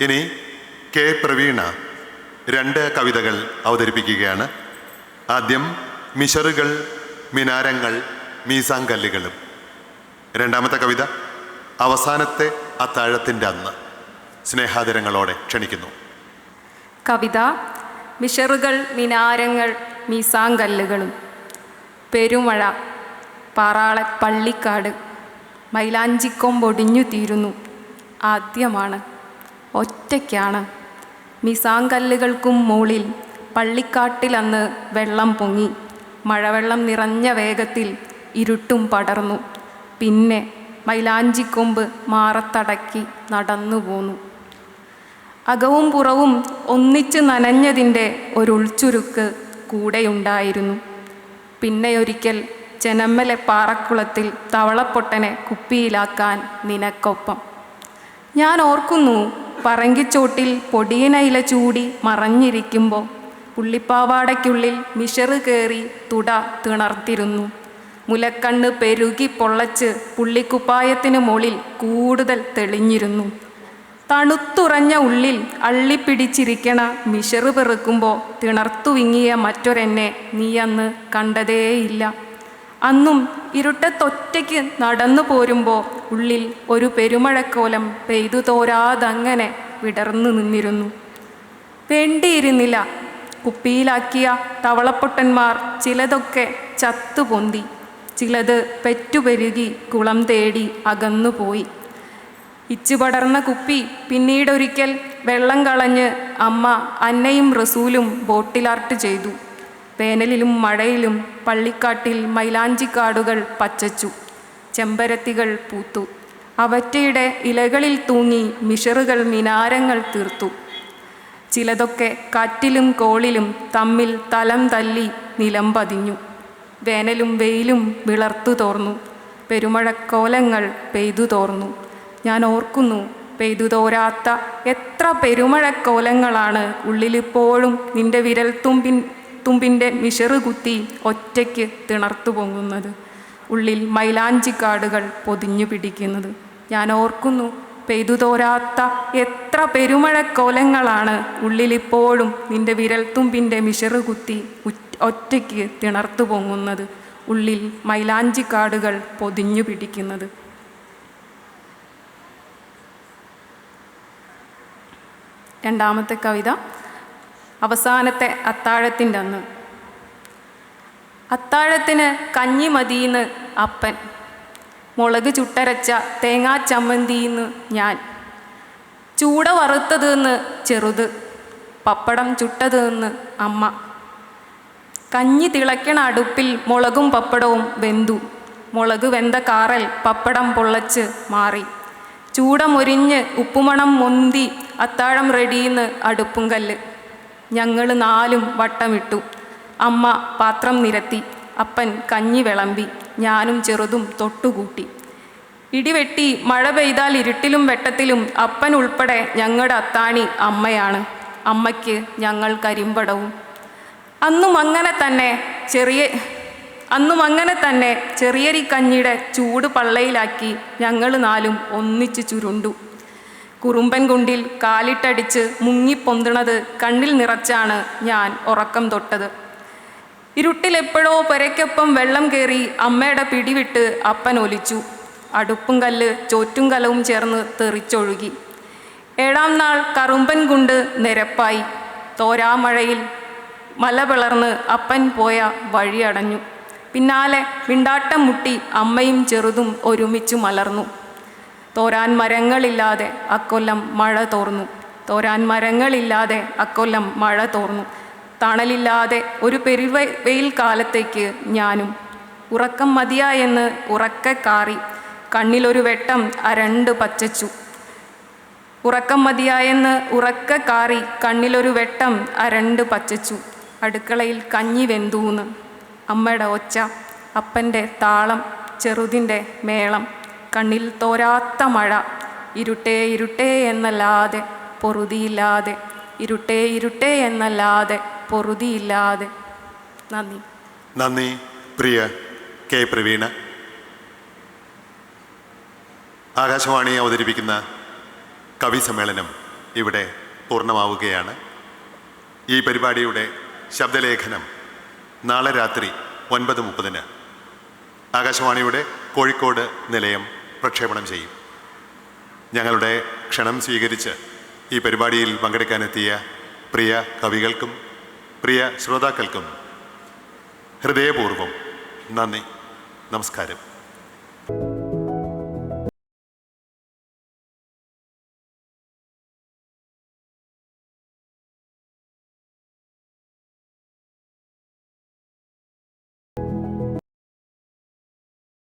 ഇനി കെ പ്രവീണ രണ്ട് കവിതകൾ അവതരിപ്പിക്കുകയാണ്. ആദ്യം മിഷറുകൾ മിനാരങ്ങൾ മീസാങ്കല്ലുകളും. രണ്ടാമത്തെ കവിത അവസാനത്തെ അത്താഴത്തിന്റെ അന്ന്. സ്നേഹാദരങ്ങളോടെ ക്ഷണിക്കുന്നു. കവിത മിഷറുകൾ മിനാരങ്ങൾ മീസാങ്കല്ലുകളും. പെരുമഴ പാറാള പള്ളിക്കാട് മൈലാഞ്ചിക്കൊമ്പൊടിഞ്ഞു തീരുന്നു. ആദ്യമാണ്. ഒറ്റയ്ക്കാണ്. മിസാങ്കല്ലുകൾക്കും മുകളിൽ പള്ളിക്കാട്ടിലന്ന് വെള്ളം പൊങ്ങി. മഴവെള്ളം നിറഞ്ഞ വേഗത്തിൽ ഇരുട്ടും പടർന്നു. പിന്നെ മൈലാഞ്ചിക്കൊമ്പ് മാറത്തടക്കി നടന്നു പോന്നു. അകവും പുറവും ഒന്നിച്ച് നനഞ്ഞതിന്റെ ഒരുൾച്ചുരുക്ക് കൂടെയുണ്ടായിരുന്നു. പിന്നെയൊരിക്കൽ ചെനമ്മലെ പാറക്കുളത്തിൽ തവളപ്പൊട്ടനെ കുപ്പിയിലാക്കാൻ നിനക്കൊപ്പം. ഞാൻ ഓർക്കുന്നു പറങ്കിച്ചോട്ടിൽ പൊടിയനയില ചൂടി മറഞ്ഞിരിക്കുമ്പോൾ പുള്ളിപ്പാവാടയ്ക്കുള്ളിൽ മിഷറ് കയറി തുട തിണർത്തിരുന്നു. മുലക്കണ്ണ് പെരുകി പൊള്ളച്ച് പുള്ളിക്കുപ്പായത്തിന് മുകളിൽ കൂടുതൽ തെളിഞ്ഞിരുന്നു. തണുത്തുറഞ്ഞ ഉള്ളിൽ അള്ളിപ്പിടിച്ചിരിക്കണ മിഷറ് പെറുക്കുമ്പോൾ തിണർത്തുവിങ്ങിയ മറ്റൊരെന്നെ നീ അന്ന് കണ്ടതേയില്ല. അന്നും ഇരുട്ടത്തൊറ്റയ്ക്ക് നടന്നു പോരുമ്പോൾ ഉള്ളിൽ ഒരു പെരുമഴക്കോലം പെയ്തു തോരാതങ്ങനെ വിടർന്നു നിന്നിരുന്നു. വേണ്ടിയിരുന്നില്ല. കുപ്പിയിലാക്കിയ തവളപ്പൊട്ടന്മാർ ചിലതൊക്കെ ചത്തുപൊന്തി ചിലത് പെറ്റുപെരുകി കുളം തേടി അകന്നുപോയി. ഇച്ചുപടർന്ന കുപ്പി പിന്നീടൊരിക്കൽ വെള്ളം കളഞ്ഞ് അമ്മ അന്നയും റസൂലും ബോട്ടിലാർട്ട് ചെയ്തു. വേനലിലും മഴയിലും പള്ളിക്കാട്ടിൽ മൈലാഞ്ചിക്കാടുകൾ പച്ചച്ചു. ചെമ്പരത്തികൾ പൂത്തു. അവറ്റയുടെ ഇലകളിൽ തൂങ്ങി മിഷറുകൾ മിനാരങ്ങൾ തീർത്തു. ചിലതൊക്കെ കാറ്റിലും കോളിലും തമ്മിൽ തലം തല്ലി നിലം പതിഞ്ഞു. വേനലും വെയിലും വിളർത്തു തോർന്നു. പെരുമഴക്കോലങ്ങൾ പെയ്തു തോർന്നു. ഞാൻ ഓർക്കുന്നു പെയ്തു തോരാത്ത എത്ര പെരുമഴക്കോലങ്ങളാണ് ഉള്ളിലിപ്പോഴും നിന്റെ വിരൽ തുമ്പിൻ തുമ്പിന്റെ മിഷറ് കുത്തി ഒറ്റയ്ക്ക് തിണർത്തു പൊങ്ങുന്നത്. ഉള്ളിൽ മൈലാഞ്ചിക്കാടുകൾ പൊതിഞ്ഞു പിടിക്കുന്നത്. ഞാൻ ഓർക്കുന്നു പെയ്തു തോരാത്ത എത്ര പെരുമഴക്കോലങ്ങളാണ് ഉള്ളിലിപ്പോഴും നിന്റെ വിരൽത്തുമ്പിന്റെ മിഷറ് കുത്തി ഒറ്റയ്ക്ക് തിണർത്തു പൊങ്ങുന്നത്. ഉള്ളിൽ മൈലാഞ്ചിക്കാടുകൾ പൊതിഞ്ഞു പിടിക്കുന്നത്. രണ്ടാമത്തെ കവിത. അവസാനത്തെ അത്താഴത്തിന്റെ അന്ന് അത്താഴത്തിന് കഞ്ഞി മതിയെന്ന് അപ്പൻ. മുളക് ചുട്ടരച്ച തേങ്ങാ ചമ്മന്തിന്ന് ഞാൻ. ചൂട വറുത്തതെന്ന് ചെറുത്. പപ്പടം ചുട്ടതെന്ന് അമ്മ. കഞ്ഞി തിളയ്ക്കണ അടുപ്പിൽ മുളകും പപ്പടവും വെന്തു. മുളക് വെന്ത കാറൽ പപ്പടം പൊള്ളച്ച് മാറി. ചൂടമൊരിഞ്ഞ് ഉപ്പുമണം മൊന്തി അത്താഴം റെഡിയെന്ന് അടുപ്പും കല്ല്. ഞങ്ങൾ നാലും വട്ടമിട്ടു. അമ്മ പാത്രം നിരത്തി അപ്പൻ കഞ്ഞി വിളമ്പി ഞാനും ചെറുതും തൊട്ടുകൂട്ടി. ഇടിവെട്ടി മഴ പെയ്താൽ ഇരുട്ടിലും വെട്ടത്തിലും അപ്പൻ ഉൾപ്പെടെ ഞങ്ങളുടെ അത്താണി അമ്മയാണ്. അമ്മയ്ക്ക് ഞങ്ങൾ കരിമ്പടവും. അന്നും അങ്ങനെ തന്നെ ചെറിയ അന്നും അങ്ങനെ തന്നെ ചെറിയരി കഞ്ഞിയുടെ ചൂട് പള്ളയിലാക്കി ഞങ്ങൾ നാലും ഒന്നിച്ചു ചുരുണ്ടു. കുറുമ്പൻ കുണ്ടിൽ കാലിട്ടടിച്ച് മുങ്ങിപ്പൊന്തണത് കണ്ണിൽ നിറച്ചാണ് ഞാൻ ഉറക്കം തൊട്ടത്. ഇരുട്ടിലെപ്പോഴോ പെരയ്ക്കൊപ്പം വെള്ളം കയറി അമ്മയുടെ പിടിവിട്ട് അപ്പൻ ഒലിച്ചു. അടുപ്പും കല്ല് ചോറ്റും കലവും ചേർന്ന് തെറിച്ചൊഴുകി. ഏഴാം നാൾ കറുമ്പൻ കുണ്ട് നിരപ്പായി. തോരാമഴയിൽ മല പിളർന്ന് അപ്പൻ പോയ വഴിയടഞ്ഞു. പിന്നാലെ മിണ്ടാട്ടം മുട്ടി അമ്മയും ചെറുതും ഒരുമിച്ച് മലർന്നു. തോരാൻ മരങ്ങളില്ലാതെ അക്കൊല്ലം മഴ തോർന്നു. തോരാൻ മരങ്ങളില്ലാതെ അക്കൊല്ലം മഴ തോർന്നു. തണലില്ലാതെ ഒരു പെരുവ വെയിൽ കാലത്തേക്ക് ഞാനും. ഉറക്കം മതിയായെന്ന് ഉറക്കെ കാറി. കണ്ണിലൊരു വെട്ടം അരണ്ട് പച്ചച്ചു. ഉറക്കം മതിയായെന്ന് ഉറക്കെ കാറി കണ്ണിലൊരു വെട്ടം അരണ്ട് പച്ചച്ചു. അടുക്കളയിൽ കഞ്ഞി വെന്തൂന്ന്. അമ്മയുടെ ഒച്ച അപ്പന്റെ താളം ചെറുതിന്റെ മേളം. കണ്ണിൽ തോരാത്ത മഴ. ഇരുട്ടേ ഇരുട്ടേ എന്നല്ലാതെ പൊറുതിയില്ലാതെ. ഇരുട്ടേ ഇരുട്ടേ എന്നല്ലാതെ പൊറുതിയില്ലാതെ. നന്ദി. നന്ദി പ്രിയ കെ പ്രവീണ. ആകാശവാണി അവതരിപ്പിക്കുന്ന കവി സമ്മേളനം ഇവിടെ പൂർണമാവുകയാണ്. ഈ പരിപാടിയുടെ ശബ്ദലേഖനം നാളെ രാത്രി ഒൻപത് മുപ്പതിന് ആകാശവാണിയുടെ കോഴിക്കോട് നിലയം പ്രക്ഷേപണം ചെയ്യും. ഞങ്ങളുടെ ക്ഷണം സ്വീകരിച്ച് ഈ പരിപാടിയിൽ പങ്കെടുക്കാനെത്തിയ പ്രിയ കവികൾക്കും പ്രിയ ശ്രോതാക്കൾക്കും ഹൃദയപൂർവം നന്ദി. നമസ്കാരം.